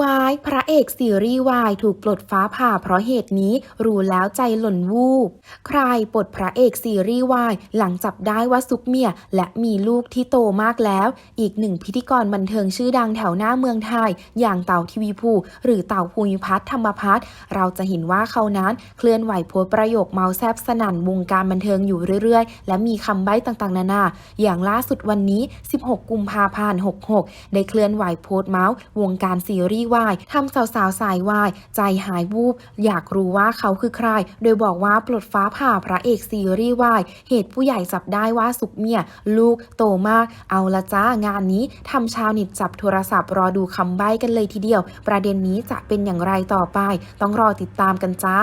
วายพระเอกซีรีส์วายถูกปลดฟ้าผ่าเพราะเหตุนี้รู้แล้วใจหล่นวูบ ใครปลดพระเอกซีรีส์วายหลังจับได้ว่าซุกเมียและมีลูกที่โตมากแล้ว อีกหนึ่งพิธีกรบันเทิงชื่อดังแถวหน้าเมืองไทย อย่างเต่าทีวีภูหรือเต่าภูมิพัฒน์ธรรมพัฒน์เราจะเห็นว่าเขานั้นเคลื่อนไหวโพสประโยคเมาแซบสนั่นวงการบันเทิงอยู่เรื่อยๆ และมีคำใบ้ต่างๆ นานา อย่างล่าสุดวันนี้ 16 กุมภาพันธ์ 66 ได้เคลื่อนไหวโพสต์เมาส์วงการซีรีส์วายทำสาวๆสายวาย ใจหายวูบ อยากรู้ว่าเขาคือใคร โดยบอกว่าปลดฟ้าผ่าพระเอกซีรีส์วาย เหตุผู้ใหญ่จับได้ว่าสุกเมีย ลูกโตมาก เอาละจ้างานนี้ทำชาวเน็ตจับโทรศัพท์รอดูคำใบ้กันเลยทีเดียว ประเด็นนี้จะเป็นอย่างไรต่อไป ต้องรอติดตามกันจ้า